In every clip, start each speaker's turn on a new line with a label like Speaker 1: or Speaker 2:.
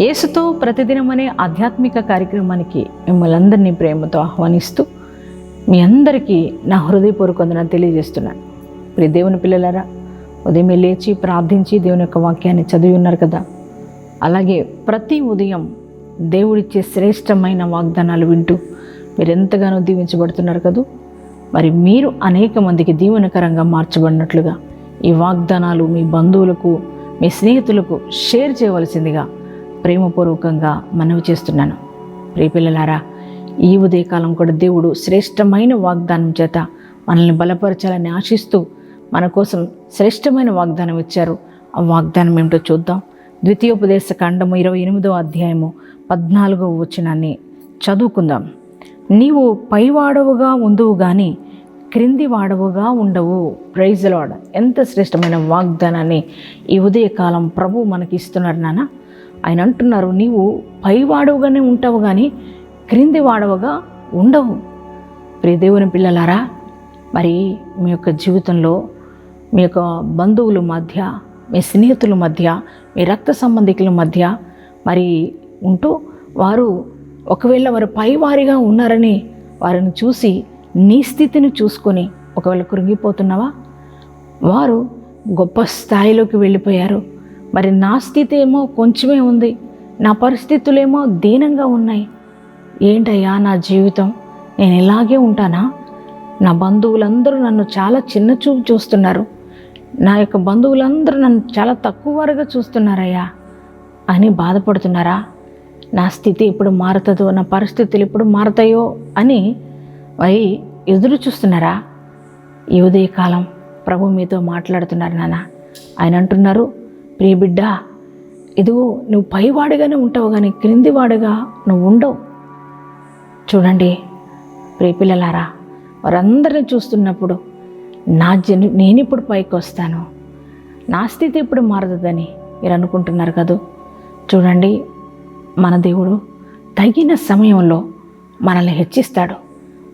Speaker 1: యేసుతో ప్రతిదినం అనే ఆధ్యాత్మిక కార్యక్రమానికి మిమ్మల్ని అందరినీ ప్రేమతో ఆహ్వానిస్తూ మీ అందరికీ నా హృదయపూర్వక వందనాలు తెలియజేస్తున్నాను. ప్రియ దేవుని పిల్లలారా ఉదయం లేచి ప్రార్థించి దేవుని యొక్క వాక్యాన్ని చదివి ఉన్నారు కదా? అలాగే ప్రతి ఉదయం దేవుడిచ్చే శ్రేష్టమైన వాగ్దానాలు వింటూ మీరు ఎంతగానో దీవించబడుతున్నారు కదూ? మరి మీరు అనేక మందికి దీవెనకరంగా మార్చబడినట్లుగా ఈ వాగ్దానాలు మీ బంధువులకు మీ స్నేహితులకు షేర్ చేయవలసిందిగా ప్రేమపూర్వకంగా మనవి చేస్తున్నాను. ప్రియపిల్లలారా ఈ ఉదయకాలం కూడా దేవుడు శ్రేష్టమైన వాగ్దానం చేత మనల్ని బలపరచాలని ఆశిస్తూ మన కోసం శ్రేష్టమైన వాగ్దానం ఇచ్చారు. ఆ వాగ్దానం ఏమిటో చూద్దాం. ద్వితీయోపదేశ కాండము ఇరవై ఎనిమిదో అధ్యాయము పద్నాలుగో వచనాన్ని చదువుకుందాం. నీవు పైవాడవుగా ఉందవు కానీ క్రింది వాడవుగా ఉండవు. ప్రైజ్ లాడ్ ఎంత శ్రేష్టమైన వాగ్దానాన్ని ఈ ఉదయకాలం ప్రభు మనకి ఇస్తున్నారు నాన్న ఆయన అంటున్నారు నీవు పైవాడవుగానే ఉంటావు కానీ క్రింది వాడవగా ఉండవు. ప్రియ దేవుని పిల్లలారా మరి మీ యొక్క జీవితంలో మీ యొక్క బంధువుల మధ్య మీ స్నేహితుల మధ్య మీ రక్త సంబంధికుల మధ్య మరి ఉంటూ వారు ఒకవేళ వారు పైవారిగా ఉన్నారని వారిని చూసి నీ స్థితిని చూసుకొని ఒకవేళ కృంగిపోతున్నావా? వారు గొప్ప స్థాయిలోకి వెళ్ళిపోయారు. మరి నా స్థితి ఏమో కొంచెమే ఉంది. నా పరిస్థితులేమో దీనంగా ఉన్నాయి. ఏంటయ్యా నా జీవితం? నేను ఇలాగే ఉంటానా? నా బంధువులందరూ నన్ను చాలా చిన్న చూపు చూస్తున్నారు. నా యొక్క బంధువులందరూ నన్ను చాలా తక్కువ వారుగా చూస్తున్నారయ్యా. అని బాధపడుతున్నారా? నా స్థితి ఎప్పుడు మారుతుందో నా పరిస్థితులు ఎప్పుడు మారుతాయో అని అవి ఎదురు చూస్తున్నారా? ఈ ఉదయకాలం ప్రభు మీతో మాట్లాడుతున్నారు నాన్న. ఆయన అంటున్నారు ప్రియబిడ్డ ఇదిగో నువ్వు పైవాడిగానే ఉంటావు కానీ క్రిందివాడుగా నువ్వు ఉండవు. చూడండి ప్రియపిల్లలారా వారందరిని చూస్తున్నప్పుడు నా జను నేను ఇప్పుడు పైకి వస్తాను నా స్థితి ఇప్పుడు మారదని మీరు అనుకుంటున్నారు కదూ? చూడండి మన దేవుడు తగిన సమయంలో మనల్ని హెచ్చిస్తాడు.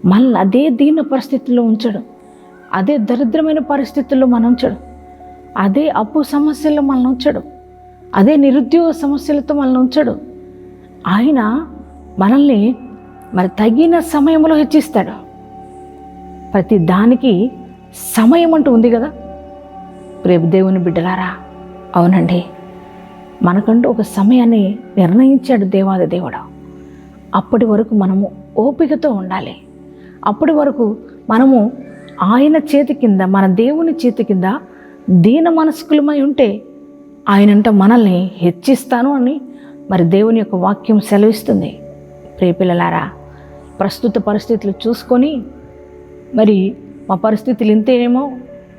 Speaker 1: మనల్ని అదే దీన పరిస్థితుల్లో ఉంచడు. అదే దరిద్రమైన పరిస్థితుల్లో మనం ఉంచడు అదే అప్పు సమస్యల్లో మనల్ని ఉంచడు. అదే నిరుద్యోగ సమస్యలతో మనల్ని ఉంచడు. ఆయన మనల్ని మరి తగిన సమయంలో హెచ్చిస్తాడు. ప్రతి దానికి సమయం అంటూ ఉంది కదా. రేపు దేవుని బిడ్డలారా అవునండి. మనకంటూ ఒక సమయాన్ని నిర్ణయించాడు దేవాది దేవుడు. అప్పటి వరకు మనము ఓపికతో ఉండాలి. అప్పటి వరకు మనము ఆయన చేతి కింద మన దేవుని చేతి కింద దీన మనస్కులమై ఉంటే ఆయనంట మనల్ని హెచ్చిస్తాను అని మరి దేవుని యొక్క వాక్యం సెలవిస్తుంది. ప్రియపిల్లలారా ప్రస్తుత పరిస్థితులు చూసుకొని మరి మా పరిస్థితులు ఇంతేనేమో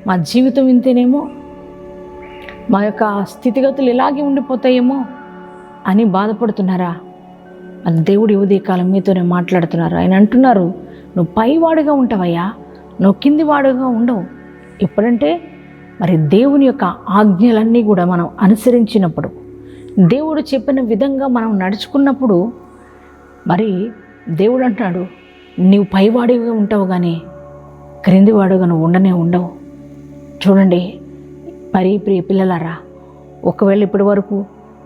Speaker 1: మా జీవితం ఇంతేనేమో మా యొక్క స్థితిగతులు ఇలాగే ఉండిపోతాయేమో అని బాధపడుతున్నారా? అది దేవుడి ఉదయకాలం మీతోనే మాట్లాడుతున్నారు. ఆయన అంటున్నారు నువ్వు పైవాడుగా ఉంటావయ్యా నువ్వు కిందివాడుగా ఉండవు. ఎప్పుడంటే మరి దేవుని యొక్క ఆజ్ఞలన్నీ కూడా మనం అనుసరించినప్పుడు దేవుడు చెప్పిన విధంగా మనం నడుచుకున్నప్పుడు మరి దేవుడు అంటున్నాడు నీవు పైవాడిగా ఉంటావు కానీ క్రిందివాడుగా నువ్వు ఉండనే ఉండవు. చూడండి పరి ప్రియ పిల్లలారా ఒకవేళ ఇప్పటి వరకు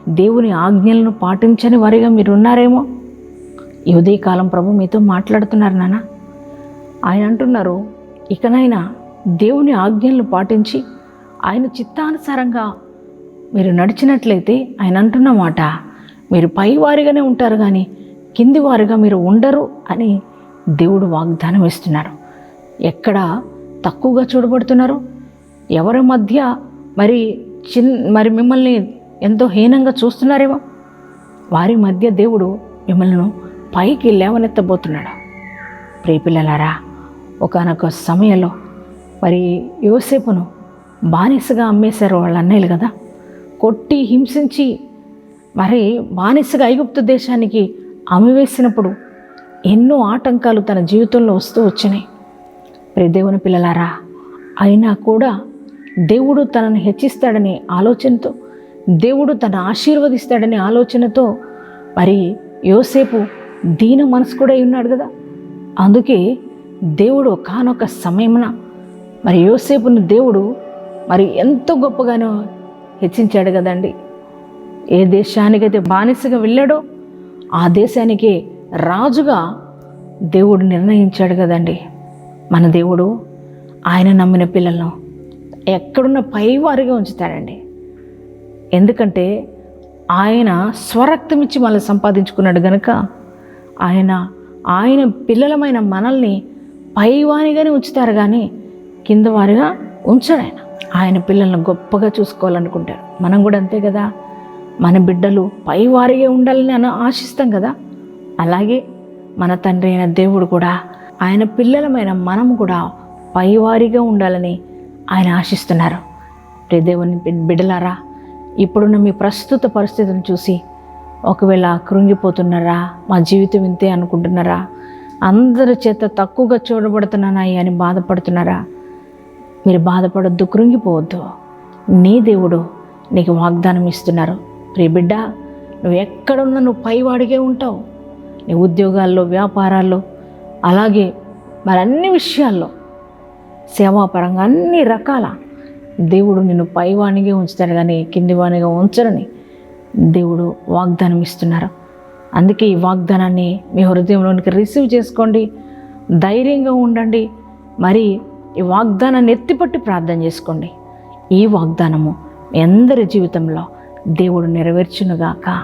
Speaker 1: దేవుని ఆజ్ఞలను పాటించని వారిగా మీరు ఉన్నారేమో ఈ ఉదయకాలం ప్రభు మీతో మాట్లాడుతున్నారు నాన్న. ఆయన అంటున్నారు ఇకనైనా దేవుని ఆజ్ఞలను పాటించి ఆయన చిత్తానుసారంగా మీరు నడిచినట్లయితే ఆయన అంటున్న మాట మీరు పైవారిగానే ఉంటారు కానీ కింది వారిగా మీరు ఉండరు అని దేవుడు వాగ్దానం ఇస్తున్నారు ఎక్కడ తక్కువగా చూడబడుతున్నారు? ఎవరి మధ్య మరి చిన్ మరి మిమ్మల్ని ఎంతో హీనంగా చూస్తున్నారేమో? వారి మధ్య దేవుడు మిమ్మల్ని పైకి లేవనెత్తబోతున్నాడు. ప్రియపిల్లలారా ఒకనొక సమయంలో మరి యోసేపును బానిసగా అమ్మేశారు వాళ్ళ అన్నయ్యలు కదా? కొట్టి హింసించి మరి బానిసగా ఐగుప్తు దేశానికి అమ్మివేసినప్పుడు ఎన్నో ఆటంకాలు తన జీవితంలో వస్తూ వచ్చినాయి. ప్రే దేవుని పిల్లలారా అయినా కూడా దేవుడు తనను హెచ్చిస్తాడనే ఆలోచనతో దేవుడు తన ఆశీర్వదిస్తాడనే ఆలోచనతో మరి యోసేపు దీన మనసు కూడా అయి ఉన్నాడు కదా? అందుకే దేవుడు కానొక సమయమున మరి యోసేపును దేవుడు మరి ఎంతో గొప్పగానో హెచ్చించాడు కదండి. ఏ దేశానికైతే బానిసగా వెళ్ళాడో ఆ దేశానికి రాజుగా దేవుడు నిర్ణయించాడు కదండి. మన దేవుడు ఆయన నమ్మిన పిల్లలను ఎక్కడున్న పైవారిగా ఉంచుతాడండి. ఎందుకంటే ఆయన స్వరక్తం ఇచ్చి మళ్ళీ సంపాదించుకున్నాడు గనుక ఆయన ఆయన పిల్లలమైన మనల్ని పైవానిగానే ఉంచుతారు కానీ కింద వారిగా ఉంచాడు ఆయన. ఆయన పిల్లలను గొప్పగా చూసుకోవాలనుకుంటారు. మనం కూడా అంతే కదా? మన బిడ్డలు పైవారిగా ఉండాలని అని ఆశిస్తాం కదా? అలాగే మన తండ్రి అయిన దేవుడు కూడా ఆయన పిల్లలమైన మనం కూడా పైవారిగా ఉండాలని ఆయన ఆశిస్తున్నారు. రే దేవుని బిడ్డలారా ఇప్పుడున్న మీ ప్రస్తుత పరిస్థితిని చూసి ఒకవేళ కృంగిపోతున్నారా మా జీవితం ఇంతే అనుకుంటున్నారా అందరి చేత తక్కువగా చూడబడుతున్నానాయి అని బాధపడుతున్నారా మీరు బాధపడొద్దు కృంగిపోవద్దు. నీ దేవుడు నీకు వాగ్దానం ఇస్తున్నారు. ప్రియ బిడ్డ నువ్వు ఎక్కడున్నా నువ్వు పైవాడిగే ఉంటావు. నీ ఉద్యోగాల్లో వ్యాపారాల్లో అలాగే మరి అన్ని విషయాల్లో. సేవాపరంగా అన్ని రకాల దేవుడు నిన్ను పైవానిగా ఉంచుతాడు కానీ కిందివానిగా ఉంచరని దేవుడు వాగ్దానం ఇస్తున్నారు. అందుకే ఈ వాగ్దానాన్ని మీ హృదయంలోనికి రిసీవ్ చేసుకోండి. ధైర్యంగా ఉండండి. మరి ఈ వాగ్దానాన్ని ఎత్తిపట్టి ప్రార్థన చేసుకోండి. ఈ వాగ్దానము మీ అందరి జీవితంలో దేవుడు నెరవేర్చునుగాక.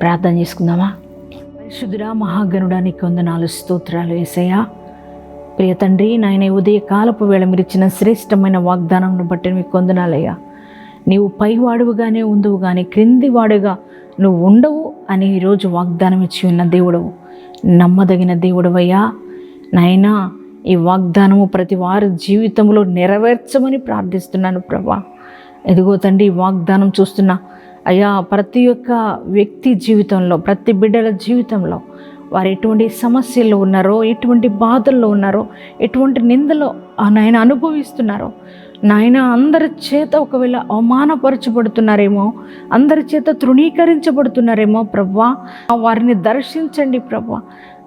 Speaker 1: ప్రార్థన చేసుకుందామా? పరిశుద్ధుడా మహాగణుడానికి వందనాలు స్తోత్రాలు వేసయ్యా ప్రియ తండ్రి నాయన ఉదయ కాలపు వేళ మీరు ఇచ్చిన శ్రేష్టమైన వాగ్దానంను బట్టి మీకు వందనాలయ్యా. నీవు పైవాడువుగానే ఉందువు కానీ క్రింది వాడుగా నువ్వు ఉండవు అని ఈరోజు వాగ్దానం ఇచ్చి ఉన్న దేవుడవు. నమ్మదగిన దేవుడవయ్యా. నాయనా ఈ వాగ్దానము ప్రతి వారి జీవితంలో నెరవేర్చమని ప్రార్థిస్తున్నాను ప్రభా. ఎదుగో తండ్రి ఈ వాగ్దానం చూస్తున్నా అయ్యా ప్రతి ఒక్క వ్యక్తి జీవితంలో ప్రతి బిడ్డల జీవితంలో వారు ఎటువంటి సమస్యల్లో ఉన్నారో ఎటువంటి బాధల్లో ఉన్నారో ఎటువంటి నిందలో ఆ నాయన అనుభవిస్తున్నారో నాయన అందరి చేత ఒకవేళ అవమానపరచబడుతున్నారేమో అందరి చేత తృణీకరించబడుతున్నారేమో ప్రభా వారిని దర్శించండి ప్రభా.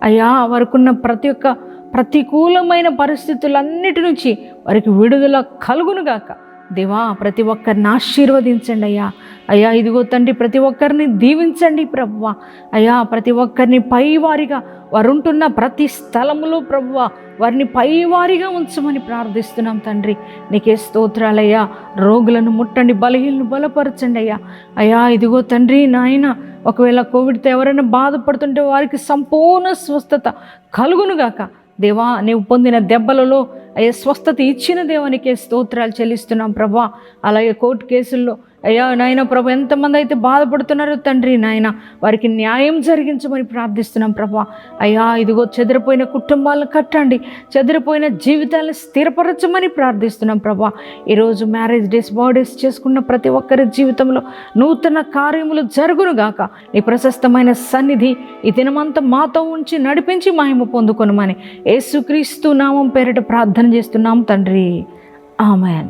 Speaker 1: అయ్యా వారికున్న ప్రతి ఒక్క ప్రతికూలమైన పరిస్థితులన్నిటి నుంచి వారికి విడుదల కలుగునుగాక దేవా ప్రతి ఒక్కరిని ఆశీర్వదించండి అయ్యా. అయ్యా ఇదిగో తండ్రి ప్రతి ఒక్కరిని దీవించండి ప్రవ్వ అయ్యా ప్రతి ఒక్కరిని పైవారిగా వారు ఉంటున్న ప్రతి స్థలములో ప్రవ్వ వారిని పైవారిగా ఉంచమని ప్రార్థిస్తున్నాం తండ్రి. నీకే స్తోత్రాలయ్యా. రోగులను ముట్టండి బలహీనను బలపరచండి అయ్యా. అయ్యా ఇదిగో తండ్రి నాయన ఒకవేళ కోవిడ్తో ఎవరైనా బాధపడుతుంటే వారికి సంపూర్ణ స్వస్థత కలుగునుగాక దేవా నీవు పొందిన దెబ్బలలో అయ్యే స్వస్థత ఇచ్చిన దేవానికే స్తోత్రాలు చెల్లిస్తున్నాం ప్రభా. అలాగే కోర్టు కేసుల్లో అయ్యా నాయన ప్రభు ఎంతమంది అయితే బాధపడుతున్నారో తండ్రి నాయన వారికి న్యాయం జరిగించమని ప్రార్థిస్తున్నాం ప్రభా. అయ్యా ఇదిగో చెదిరిపోయిన కుటుంబాలను కట్టండి చెదిరిపోయిన జీవితాలను స్థిరపరచమని ప్రార్థిస్తున్నాం ప్రభా. ఈరోజు మ్యారేజ్ డేస్ బర్త్డేస్ చేసుకున్న ప్రతి ఒక్కరి జీవితంలో నూతన కార్యములు జరుగునుగాక నీ ప్రశస్తమైన సన్నిధి ఈ దినమంతా మాతో ఉంచి నడిపించి మహిమ పొందుకొనమని యేసుక్రీస్తు నామం పేరిట ప్రార్థన చేస్తున్నాం తండ్రి. ఆమెన్.